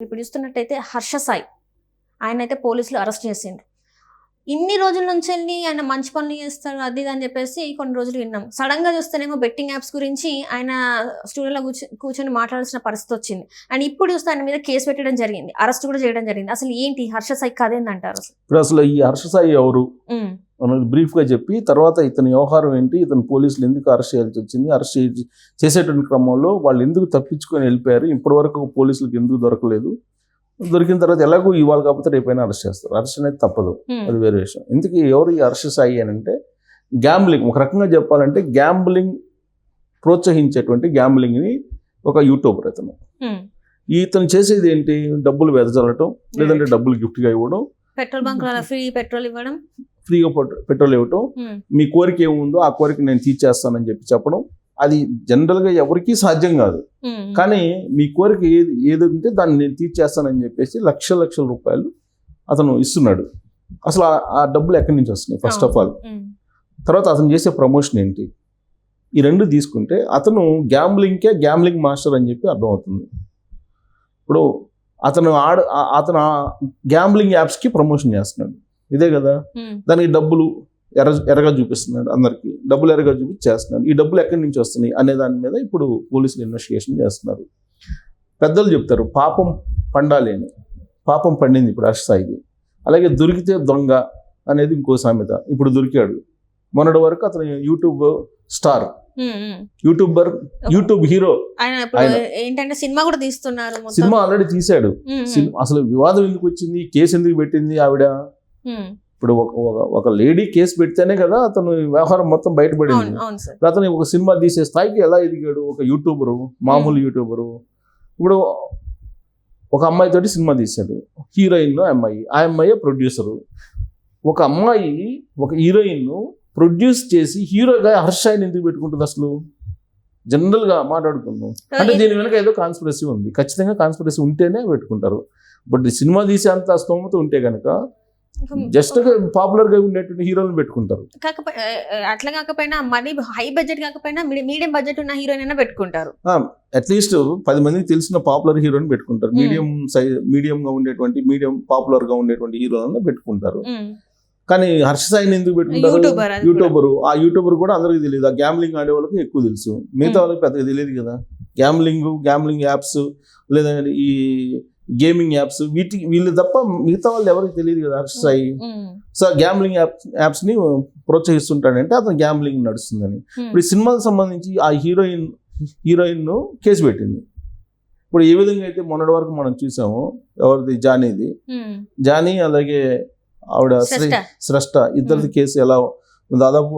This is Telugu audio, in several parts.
ఇప్పుడు చూస్తున్నట్టయితే హర్ష సాయి. ఆయన అయితే పోలీసులు అరెస్ట్ చేసిండ్రు. ఇన్ని రోజుల నుంచి వెళ్ళి ఆయన మంచి పనులు చేస్తాడు అది అని చెప్పేసి కొన్ని రోజులు విన్నాం. సడన్గా చూస్తేనేమో బెట్టింగ్ యాప్స్ గురించి ఆయన స్టూడియోలో కూర్చొ కూర్చొని మాట్లాడాల్సిన పరిస్థితి వచ్చింది. అండ్ ఇప్పుడు చూస్తే ఆయన మీద కేసు పెట్టడం జరిగింది. అరెస్ట్ కూడా చేయడం జరిగింది. అసలు ఏంటి హర్ష సాయి కథ ఏందంటారు అసలు? ఇప్పుడు అసలు ఈ హర్ష సాయి ఎవరు? ఉమ్, అనేది బ్రీఫ్గా చెప్పి తర్వాత ఇతని వ్యవహారం ఏంటి ఇతను పోలీసులు ఎందుకు అరెస్ట్ చేయాల్సి వచ్చింది అరెస్ట్ చేసి చేసేటువంటి క్రమంలో వాళ్ళు ఎందుకు తప్పించుకొని వెళ్ళిపోయారు ఇప్పటి వరకు పోలీసులకు ఎందుకు దొరకలేదు దొరికిన తర్వాత ఎలాగో ఇవాళ కాకపోతే రేపైనా అరెస్ట్ చేస్తారు. అరెస్ట్ అనేది తప్పదు. అది వేరే విషయం. ఇందుకు ఎవరు ఈ హర్ష సాయి అని అంటే గ్యాంబ్లింగ్ ఒక రకంగా చెప్పాలంటే గ్యాంబ్లింగ్ ప్రోత్సహించేటువంటి గ్యాంబ్లింగ్ని ఒక యూట్యూబర్ ఇతను ఉమ్. ఇతను చేసేది ఏంటి? డబ్బులు వెదజల్లటం లేదంటే డబ్బులు గిఫ్ట్గా ఇవ్వడం. పెట్రోల్ బంక్ ఫ్రీ పెట్రోల్ ఇవ్వడం. ఫ్రీగా పెట్రో- పెట్రోల్ ఇవ్వటం. మీ కోరిక ఏముందో ఆ కోరిక నేను తీర్చేస్తానని చెప్పి చెప్పడం. అది జనరల్గా ఎవరికీ సాధ్యం కాదు. కానీ మీ కోరిక ఏది ఏది ఉంటే దాన్ని నేను తీర్చేస్తానని చెప్పేసి లక్ష లక్షల రూపాయలు అతను ఇస్తున్నాడు. అసలు ఆ- డబ్బులు ఎక్కడి నుంచి వస్తున్నాయి? ఫస్ట్ ఆఫ్ ఆల్ తర్వాత అతను చేసే ప్రమోషన్ ఏంటి? ఈ రెండు తీసుకుంటే అతను గ్యాంబ్లింగ్కే గ్యాంబ్లింగ్ మాస్టర్ అని చెప్పి అర్థమవుతుంది. ఇప్పుడు అతను ఆడ అతను గ్యాంబ్లింగ్ యాప్స్కి ప్రమోషన్ చేస్తున్నాడు. ఇదే కదా? దానికి డబ్బులు ఎర్ర ఎర్రగా చూపిస్తున్నాడు అందరికి. డబ్బులు ఎర్రగా చూపించి చేస్తున్నాడు ఈ డబ్బులు ఎక్కడి నుంచి వస్తున్నాయి అనే దాని మీద ఇప్పుడు పోలీసులు ఇన్వెస్టిగేషన్ చేస్తున్నారు. పెద్దలు చెప్తారు పాపం పండాలి అని పాపం పండింది ఇప్పుడు హర్షసాయికి అలాగే దొరికితే దొంగ అనేది ఇంకో సామెత. ఇప్పుడు దొరికాడు. మొన్నటి వరకు అతను YouTube star. YouTuber YouTube hero. ఏంటంటే సినిమా కూడా తీస్తున్నారు. సినిమా ఆల్రెడీ తీశాడు. అసలు వివాదం ఎందుకు వచ్చింది? కేసు ఎందుకు పెట్టింది ఆవిడ. ఇప్పుడు ఒక ఒక- లేడీ కేసు పెడితేనే కదా అతను వ్యవహారం మొత్తం బయటపడింది. అతను ఒక సినిమా తీసే స్థాయికి ఎలా ఎదిగాడు? ఒక యూట్యూబరు మామూలు యూట్యూబరు. ఇప్పుడు ఒక అమ్మాయితోటి సినిమా తీశాడు. హీరోయిన్ అమ్మాయి. ఆ అమ్మాయి ప్రొడ్యూసరు ఒక అమ్మాయి ఒక హీరోయిన్ ప్రొడ్యూస్ చేసి హీరోగా హర్షాయిని ఎందుకు పెట్టుకుంటుంది అసలు? జనరల్గా మాట్లాడుకుందాం. అంటే దీని వెనక ఏదో కాన్స్పిరసీ ఉంది. ఖచ్చితంగా కాన్స్పిరసీ ఉంటేనే పెట్టుకుంటారు. బట్ ఈ సినిమా తీసే అంత స్తోమత ఉంటే కనుక జస్ట్ పాపులర్గా ఉండేటువంటి హీరోలను పెట్టుకుంటారు. కాకపోతే అట్లా కాకపోయినా మరీ హై బడ్జెట్ కాకపోయినా మీడియం బడ్జెట్ ఉన్న హీరోయిన్ అయినా పెట్టుకుంటారు. అట్లీస్ట్ పది మందికి తెలిసిన పాపులర్ హీరోని పెట్టుకుంటారు. మీడియం సైజ్ మీడియం గా ఉండేటువంటి మీడియం పాపులర్గా ఉండేటువంటి హీరోలను పెట్టుకుంటారు. కానీ హర్ష సాయిని ఎందుకు పెట్టుకుంటారు? యూట్యూబర్ ఆ యూట్యూబర్ కూడా అందరికీ తెలియదు. ఆ గ్యామ్లింగ్ ఆడే వాళ్ళకి ఎక్కువ తెలుసు. మిగతా. వాళ్ళకి పెద్దగా తెలియదు కదా. గ్యామ్లింగ్ గ్యామ్లింగ్ యాప్స్ లేదా ఈ గేమింగ్ యాప్స్ వీటికి వీళ్ళు తప్ప మిగతా వాళ్ళు ఎవరికి తెలియదు కదా Harsha Sai. So gambling apps యాప్స్ని ప్రోత్సహిస్తుంటాడంటే అతను గ్యామ్లింగ్ నడుస్తుందని. ఇప్పుడు ఈ సినిమాకి సంబంధించి ఆ హీరోయిన్ హీరోయిన్ కేసు పెట్టింది. ఇప్పుడు ఏ విధంగా అయితే మొన్నటి వరకు మనం చూసామో ఎవరిది? జానీది. జానీ అలాగే ఆవిడ. స్రష్ట ఇద్దరిది కేసు ఎలా దాదాపు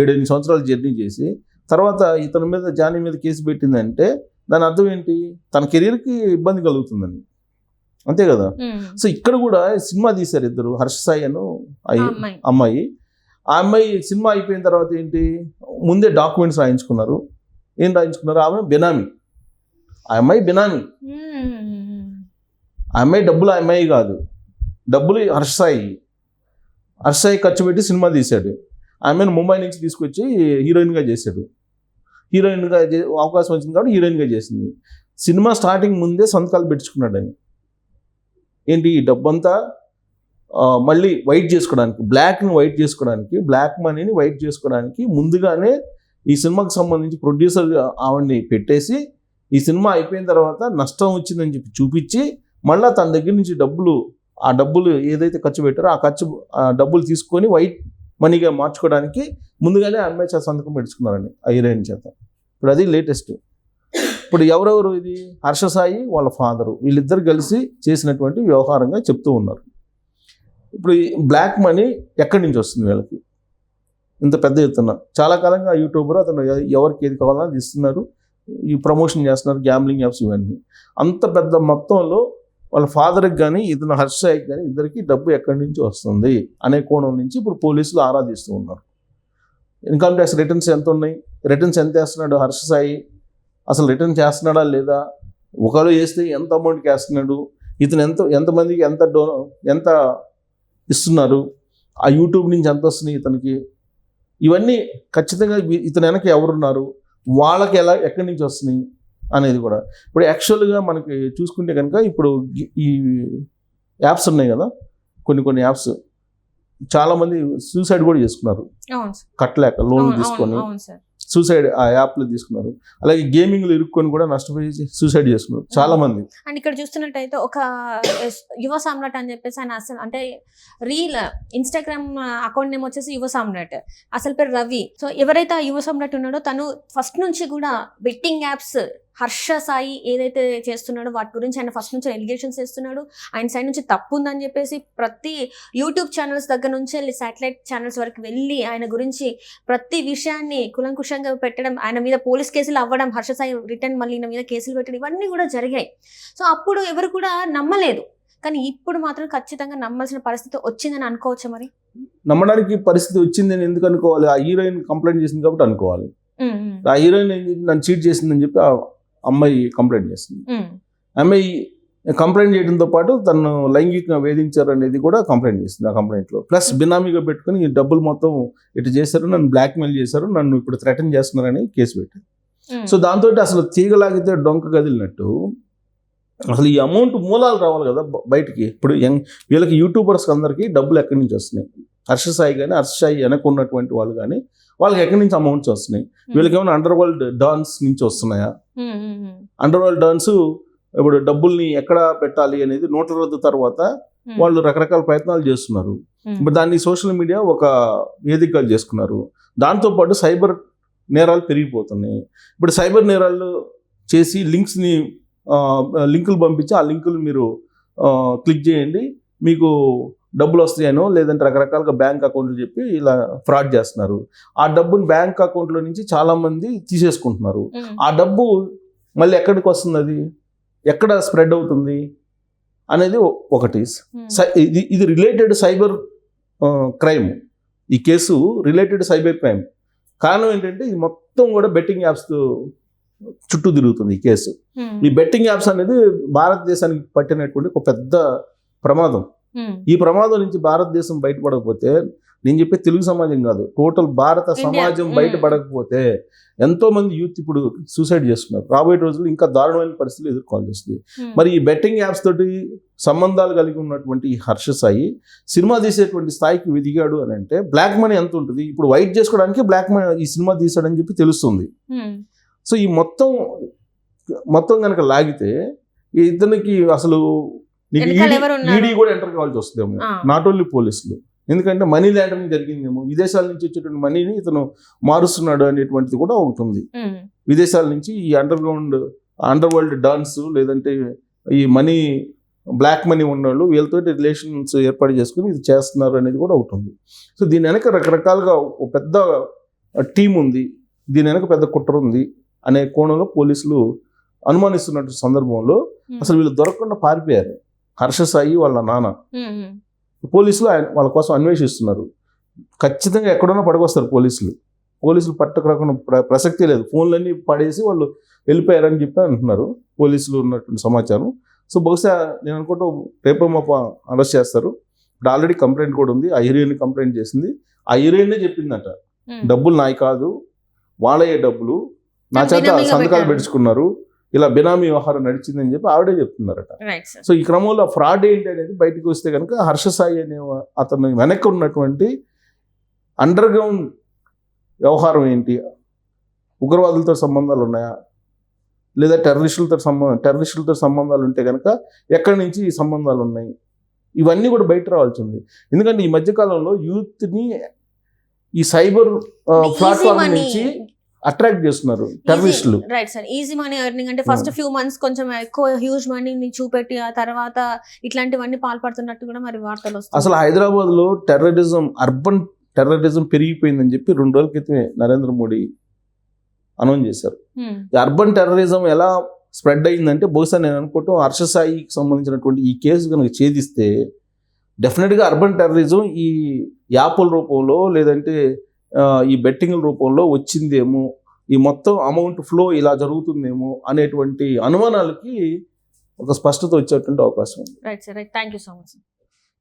ఏడెనిమిది సంవత్సరాలు జర్నీ చేసి తర్వాత ఇతని మీద జానీ మీద కేసు పెట్టిందంటే దాని అర్థం ఏంటి? తన కెరీర్కి ఇబ్బంది కలుగుతుందని. అంతే కదా. సో ఇక్కడ కూడా సినిమా తీశారు ఇద్దరు హర్ష సాయి అను అమ్మాయి. ఆ అమ్మాయి సినిమా అయిపోయిన తర్వాత ఏంటి? ముందే డాక్యుమెంట్స్ రాయించుకున్నారు. ఏం రాయించుకున్నారు? ఆమె బినామీ. ఆ అమ్మాయి బినామీ. ఆ అమ్మాయి డబ్బులు ఆ అమ్మాయి కాదు. డబ్బులు హర్షాయి హర్షాయి ఖర్చు పెట్టి సినిమా తీశాడు. ఆ అమ్మాయిని ముంబై నుంచి తీసుకొచ్చి హీరోయిన్గా చేశాడు. హీరోయిన్గా అవకాశం వచ్చింది కాబట్టి హీరోయిన్గా చేసింది. సినిమా స్టార్టింగ్ ముందే సంతకాలు పెట్టించుకున్నాడు ఆయన. ఏంటి ఈ డబ్బంతా మళ్ళీ వైట్ చేసుకోవడానికి బ్లాక్ని వైట్ చేసుకోవడానికి బ్లాక్ మనీని వైట్ చేసుకోవడానికి ముందుగానే ఈ సినిమాకి సంబంధించి ప్రొడ్యూసర్ ఆవిడ్ని పెట్టేసి ఈ సినిమా అయిపోయిన తర్వాత నష్టం వచ్చిందని చెప్పి చూపించి మళ్ళీ తన దగ్గర నుంచి డబ్బులు ఆ డబ్బులు ఏదైతే ఖర్చు పెట్టారో ఆ ఖర్చు ఆ డబ్బులు తీసుకొని వైట్ మనీగా మార్చుకోవడానికి ముందుగానే అమ్మాయి సంతకం పెట్టుకున్నారండి ఆ హీరోయిన్ చేత. ఇప్పుడు అది లేటెస్ట్ ఇప్పుడు ఎవరెవరు ఇది? హర్ష సాయి వాళ్ళ ఫాదరు. వీళ్ళిద్దరు కలిసి చేసినటువంటి వ్యవహారంగా చెప్తూ ఉన్నారు. ఇప్పుడు ఈ బ్లాక్ మనీ ఎక్కడి నుంచి వస్తుంది వీళ్ళకి? ఇంత పెద్ద ఎత్తున. చాలా కాలంగా యూట్యూబర్ అతను ఎవరికి ఏది కావాలన్నా అది ఇస్తున్నారు. ఈ ప్రమోషన్ చేస్తున్నారు గ్యాంబ్లింగ్ యాప్స్ ఇవన్నీ. అంత పెద్ద మొత్తంలో వాళ్ళ ఫాదర్కి కానీ ఇతను హర్షాయికి కానీ ఇద్దరికి డబ్బు ఎక్కడి నుంచి వస్తుంది అనే కోణం నుంచి ఇప్పుడు పోలీసులు ఆరాధిస్తూ ఉన్నారు. ఇన్కమ్ ట్యాక్స్ రిటర్న్స్ ఎంత ఉన్నాయి రిటర్న్స్ ఎంత వేస్తున్నాడు హర్ష సాయి? అసలు రిటర్న్ చేస్తున్నాడా లేదా? ఒకరు వేస్తే ఎంత అమౌంట్కి వేస్తున్నాడు? ఇతను ఎంత ఎంతమందికి ఎంత డో ఎంత ఇస్తున్నారు? ఆ యూట్యూబ్ నుంచి ఎంత వస్తున్నాయి ఇతనికి? ఇవన్నీ ఖచ్చితంగా ఇతని వెనక ఎవరున్నారు? వాళ్ళకి ఎలా ఎక్కడి నుంచి వస్తున్నాయి? అనేది కూడా. ఇప్పుడు యాక్చువల్గా మనకి చూసుకుంటే కనుక ఇప్పుడు ఈ యాప్స్ ఉన్నాయి కదా? కొన్ని కొన్ని యాప్స్. చాలా మంది సూసైడ్ కూడా చేసుకున్నారు. కట్టలేక లోన్ అవును, తీసుకొని. సూసైడ్ ఆ యాప్లు తీసుకున్నారు. అలాగే గేమింగ్లు ఇరుక్కొని కూడా నష్టపోయి సూసైడ్ చేసుకున్నారు. చాలా మంది. అండ్ ఇక్కడ చూస్తున్నట్టయితే ఒక యువ సామ్రాట్ అని చెప్పేసి ఆయన అసలు అంటే రీల్ ఇన్స్టాగ్రామ్ అకౌంట్ నేమ్ వచ్చేసి యువ సామ్రాట్. అసలు పేరు రవి. సో ఎవరైతే ఆ యువ సామ్రాట్ ఉన్నాడో తను ఫస్ట్ నుంచి కూడా బెట్టింగ్ యాప్స్ హర్ష సాయి ఏదైతే చేస్తున్నాడో వాటి గురించి ఆయన ఫస్ట్ నుంచి ఎలిగేషన్స్ చేస్తున్నాడు ఆయన సైడ్ నుంచి తప్పు ఉందని చెప్పేసి ప్రతి యూట్యూబ్ ఛానల్స్ దగ్గర నుంచి వెళ్ళి శాటిలైట్ ఛానల్స్ వరకు వెళ్ళి ఆయన గురించి ప్రతి విషయాన్ని కులంకుశంగా పెట్టడం ఆయన మీద పోలీస్ కేసులు అవ్వడం హర్ష సాయి రిటర్న్ మళ్ళీ మీద కేసులు పెట్టడం ఇవన్నీ కూడా జరిగాయి. సో అప్పుడు ఎవరు కూడా నమ్మలేదు. కానీ ఇప్పుడు మాత్రం ఖచ్చితంగా నమ్మాల్సిన పరిస్థితి వచ్చిందని అనుకోవచ్చా మరి? నమ్మడానికి పరిస్థితి వచ్చిందని ఎందుకు అనుకోవాలి? ఆ హీరోయిన్ కంప్లైంట్ చేసింది కాబట్టి అనుకోవాలి. ఆ హీరోయిన్? నన్ను చీట్ చేసిందని చెప్పి అమ్మాయి కంప్లైంట్ చేసింది. అమ్మాయి కంప్లైంట్ చేయడంతో పాటు తను లైంగికంగా వేధించారు అనేది కూడా కంప్లైంట్ చేసింది ఆ కంప్లైంట్లో. ప్లస్ బినామీగా పెట్టుకుని ఈ డబ్బులు మొత్తం ఇటు చేశారు నన్ను బ్లాక్మెయిల్ చేశారు నన్ను ఇప్పుడు థ్రెటన్ చేస్తున్నారని కేసు పెట్టారు. సో దాంతో అసలు తీగలాగితే డొంక కదిలినట్టు అసలు ఈ అమౌంట్ మూలాలు రావాలి కదా బయటికి. ఇప్పుడు యంగ్ వీళ్ళకి యూట్యూబర్స్ అందరికీ డబ్బులు ఎక్కడి నుంచి వస్తున్నాయి? హర్ష సాయి కానీ హర్ష సాయి వెనక ఉన్నటువంటి వాళ్ళు కానీ వాళ్ళకి ఎక్కడి నుంచి అమౌంట్స్ వస్తున్నాయి? వీళ్ళకి ఏమైనా అండర్ వరల్డ్ డాన్స్ నుంచి వస్తున్నాయా? అండర్ వరల్డ్ డాన్స్ ఇప్పుడు డబ్బుల్ని ఎక్కడ పెట్టాలి అనేది నోట్ల రద్దు తర్వాత ఉమ్, వాళ్ళు రకరకాల ప్రయత్నాలు చేస్తున్నారు. ఉమ్, ఇప్పుడు దాన్ని సోషల్ మీడియా ఒక వేదికగా చేసుకున్నారు. దాంతోపాటు సైబర్ నేరాలు పెరిగిపోతున్నాయి. ఇప్పుడు సైబర్ నేరాలు చేసి లింక్స్ని లింకులు పంపించి ఆ లింకులు మీరు క్లిక్ చేయండి. మీకు డబ్బులు వస్తాయనో లేదంటే రకరకాలుగా బ్యాంక్ అకౌంట్లు చెప్పి ఇలా ఫ్రాడ్ చేస్తున్నారు. ఆ డబ్బుని బ్యాంక్ అకౌంట్లో నుంచి చాలామంది తీసేసుకుంటున్నారు. ఆ డబ్బు మళ్ళీ ఎక్కడికి వస్తుంది అది? ఎక్కడ స్ప్రెడ్ అవుతుంది? అనేది ఒకటి. ఇది ఇది రిలేటెడ్ సైబర్ క్రైమ్ ఈ కేసు రిలేటెడ్ సైబర్ క్రైమ్ కారణం ఏంటంటే ఇది మొత్తం కూడా బెట్టింగ్ యాప్స్ చుట్టూ తిరుగుతుంది ఈ కేసు. ఈ బెట్టింగ్ యాప్స్ అనేది భారతదేశానికి పట్టినటువంటి ఒక పెద్ద ప్రమాదం. ఈ ప్రమాదం నుంచి భారతదేశం బయటపడకపోతే నేను చెప్పే తెలుగు సమాజం కాదు టోటల్ భారత. సమాజం. బయటపడకపోతే ఎంతో మంది యూత్ ఇప్పుడు సూసైడ్ చేస్తున్నారు. రాబోయే రోజుల్లో ఇంకా దారుణమైన పరిస్థితులు ఎదుర్కోవాల్సి వస్తుంది. మరి ఈ బెట్టింగ్ యాప్స్ తోటి సంబంధాలు కలిగి ఉన్నటువంటి హర్ష సాయి సినిమా తీసేటువంటి స్థాయికి ఎదిగాడు అని అంటే బ్లాక్ మనీ ఎంత ఉంటుంది? ఇప్పుడు వైట్ చేసుకోవడానికి బ్లాక్ మనీ ఈ సినిమా తీసాడని చెప్పి తెలుస్తుంది. సో ఈ మొత్తం మొత్తం కనుక లాగితే ఇతనికి అసలు నీకు? ఈడీ కూడా ఎంటర్ కావాల్సి వస్తుందేమో. నాట్ ఓన్లీ పోలీసులు. ఎందుకంటే మనీ లాండరింగ్ జరిగిందేమో. విదేశాల నుంచి వచ్చేటువంటి మనీని ఇతను మారుస్తున్నాడు అనేటువంటిది కూడా ఒకటి ఉంది. విదేశాల నుంచి ఈ underground underworld dons లేదంటే ఈ మనీ బ్లాక్ మనీ ఉన్నవాళ్ళు వీళ్ళతో రిలేషన్స్ ఏర్పాటు చేసుకుని ఇది చేస్తున్నారు అనేది కూడా ఒకటి ఉంది. సో దీని వెనక రకరకాలుగా ఒక పెద్ద టీం ఉంది. దీని వెనక పెద్ద కుట్ర ఉంది అనే కోణంలో పోలీసులు అనుమానిస్తున్నట్టు సందర్భంలో అసలు వీళ్ళు దొరకకుండా పారిపోయారు. హర్ష సాయి వాళ్ళ నాన్న. పోలీసులు ఆయన వాళ్ళ కోసం అన్వేషిస్తున్నారు. ఖచ్చితంగా ఎక్కడున్నా పడకొస్తారు పోలీసులు. పోలీసులు పట్టకరాకుండా ప్ర ప్రసక్తే లేదు. ఫోన్లన్నీ పడేసి వాళ్ళు వెళ్ళిపోయారని చెప్పి అంటున్నారు పోలీసులు ఉన్నటువంటి సమాచారం. సో బహుశా నేను అనుకుంటూ రేపో మాప అరెస్ట్ చేస్తారు. ఇప్పుడు ఆల్రెడీ కంప్లైంట్ కూడా ఉంది. ఆ హీరోయిన్ కంప్లైంట్ చేసింది. ఆ హీరోయినే చెప్పిందట. డబ్బులు నాయి కాదు. వాళ్ళయ్యే డబ్బులు. నా చేత సంతకాలు. పెట్టుకున్నారు. ఇలా బినామీ వ్యవహారం నడిచిందని చెప్పి ఆవిడే చెప్తున్నారట. సో ఈ క్రమంలో ఫ్రాడ్ ఏంటి అనేది బయటకు వస్తే కనుక హర్ష సాయి అనే అతను వెనక్కి ఉన్నటువంటి అండర్ గ్రౌండ్ వ్యవహారం ఏంటి? ఉగ్రవాదులతో సంబంధాలు ఉన్నాయా? లేదా టెర్రరిస్టులతో సంబంధం టెర్రరిస్టులతో సంబంధాలు ఉంటే కనుక ఎక్కడి నుంచి ఈ సంబంధాలు ఉన్నాయి? ఇవన్నీ కూడా బయట రావాల్సి ఉంది. ఎందుకంటే ఈ మధ్యకాలంలో యూత్ని ఈ సైబర్ ప్లాట్ఫామ్. నుంచి అట్రాక్ట్ చేస్తున్నారు టెర్రరిస్టులు. Right sir easy money earning అంటే ఫస్ట్ ఫ్యూ మంత్స్ కొంచెం ఎక్కువ హ్యూజ్ మనీని చూపెట్టి ఆ తర్వాత ఇట్లాంటివన్నీ పాల్పడుతున్నట్టు కూడా మరి వార్తలు వస్తాయి అసలు హైదరాబాద్లో టెర్రరిజం అర్బన్ టెర్రరిజం పెరిగిపోయిందని చెప్పి రెండు రోజుల క్రితమే నరేంద్ర మోడీ అనౌన్స్ చేశారు. ఈ అర్బన్ టెర్రరిజం ఎలా స్ప్రెడ్ అయిందంటే బహుశా నేను అనుకోవటం హర్ష సాయికి సంబంధించినటువంటి ఈ కేసు కనుక ఛేదిస్తే డెఫినెట్గా అర్బన్ టెర్రరిజం ఈ యాప్ల రూపంలో లేదంటే ఈ బెట్టింగ్ల రూపంలో వచ్చిందేమో ఈ మొత్తం అమౌంట్ ఫ్లో ఇలా జరుగుతుందేమో అనేటువంటి అనుమానాలకి ఒక స్పష్టత వచ్చేటువంటి అవకాశం ఉంది. Right sir right thank you so much